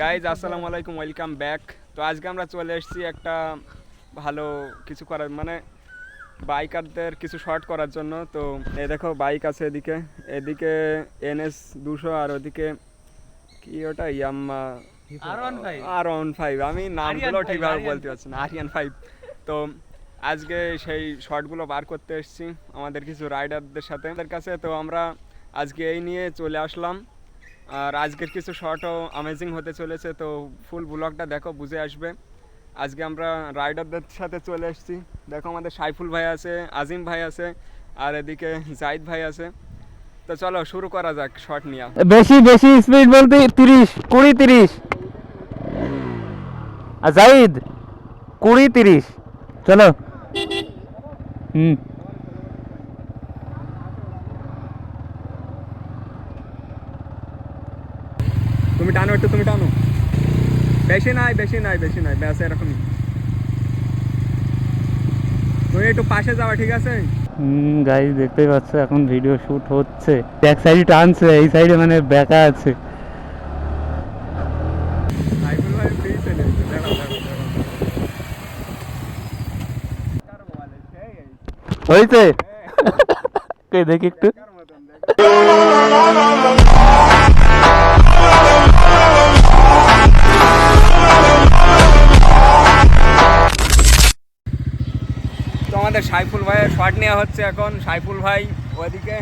Guys আসসালামু আলাইকুম welcome back তো আজকে আমরা চলে এসেছি একটা ভালো কিছু করার মানে বাইকারদের কিছু শর্ট করার জন্য। তো এ দেখো বাইক আছে এদিকে। এদিকে এনএস দুশো আর ওদিকে কি ওটা? ইয়াম্মা আর ওয়ান ফাইভ আমি নামগুলো ঠিকভাবে বলতে পারছি না আরিয়ান ফাইভ তো আজকে সেই শর্টগুলো বার করতে এসেছি আমাদের কিছু রাইডারদের সাথে। আমাদের কাছে তো আমরা আজকে এই নিয়ে চলে আসলাম। আর আজকের কিছু শর্টও অ্যামেজিং হতে চলেছে, তো ফুল ব্লগটা দেখো, বুঝে আসবে। আজকে আমরা রাইডারদের সাথে চলে এসেছি। দেখো আমাদের সাইফুল ভাই আছে, আজিম ভাই আছে, আর এদিকে জাহিদ ভাই আছে। তো চলো, শুরু করা যাক শর্ট নিয়ে বেশি বেশি স্পিড বলতে তিরিশ, কুড়ি তিরিশ। আর জাহিদ, কুড়ি তিরিশ। চলো। হুম। তুমি টানো একটু তুমি টানো। বেশি নাই বেশি নাই বেশি নাই ব্যাস এরকমই। তুমি একটু পাশে যাওয়া ঠিক আছে? গাইজ দেখতেই পাচ্ছ এখন ভিডিও শুট হচ্ছে। এক সাইডে টানছে এই সাইডে মানে বেকা আছে। হয়েছে? দেখি একটু। আমাদের সাইফুল ভাইয়ের শট নেওয়া হচ্ছে এখন। সাইফুল ভাই ওদিকে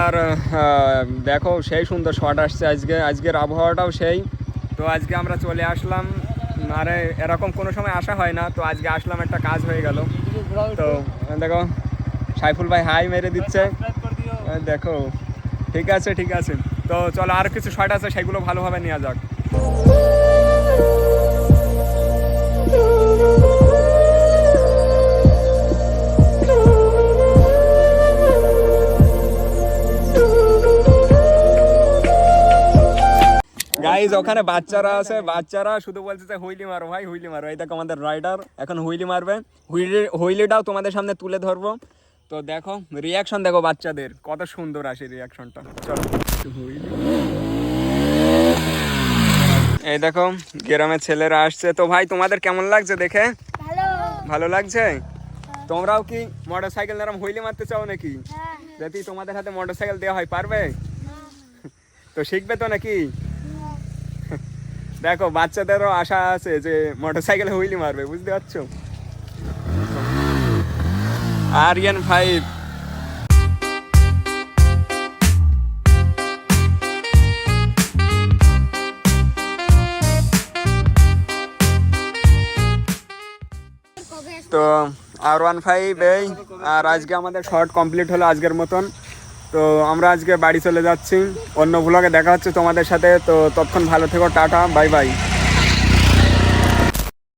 আর দেখো, সেই সুন্দর শট আসছে আজকে। আজকের আবহাওয়াটাও সেই। তো আজকে আমরা চলে আসলাম। আরে, এরকম কোনো সময় আসা হয় না। তো আজকে আসলাম, একটা কাজ হয়ে গেল। তো, দেখো, সাইফুল ভাই হাই মেরে দিচ্ছে। দেখো, ঠিক আছে ঠিক আছে। তো চলো, আর কিছু শট আছে, সেগুলো ভালোভাবে নেওয়া যাক। গাইজ ওখানে বাচ্চারা আছে বাচ্চারা শুধু বলছে যে হুইলি মারো ভাই হুইলি মারো। এই দেখো আমাদের রাইডার এখন হুইলি মারবে। হুইলি হুইলিটাও তোমাদের সামনে তুলে ধরবো। তো দেখো রিয়াকশন দেখো বাচ্চাদের কত সুন্দর আসে রিয়াকশনটা চলো। এই দেখো গ্রামের ছেলেরা আসছে। তো ভাই তোমাদের কেমন লাগছে দেখে? ভালো। লাগছে? তোমরাও কি মোটর সাইকেল এরম হুইলি মারতে চাও নাকি? হ্যাঁ। যদি তোমাদের হাতে মোটর সাইকেল দেওয়া হয় পারবে? তো শিখবে তো নাকি? দেখো, বাচ্চাদেরও আশা আছে যে মোটর সাইকেলে হুইলি মারবে, বুঝতে পারছ? আরিয়ান ফাইভ। তো আর ওয়ান ফাইভ এই, আর আজকে আমাদের শর্ট কমপ্লিট হলো আজকের মতন। তো আমরা আজকে বাড়ি চলে যাচ্ছি। অন্য ভ্লগে দেখা হচ্ছে তোমাদের সাথে। তো তৎক্ষণ ভালো থেকো, টাটা, বাই বাই।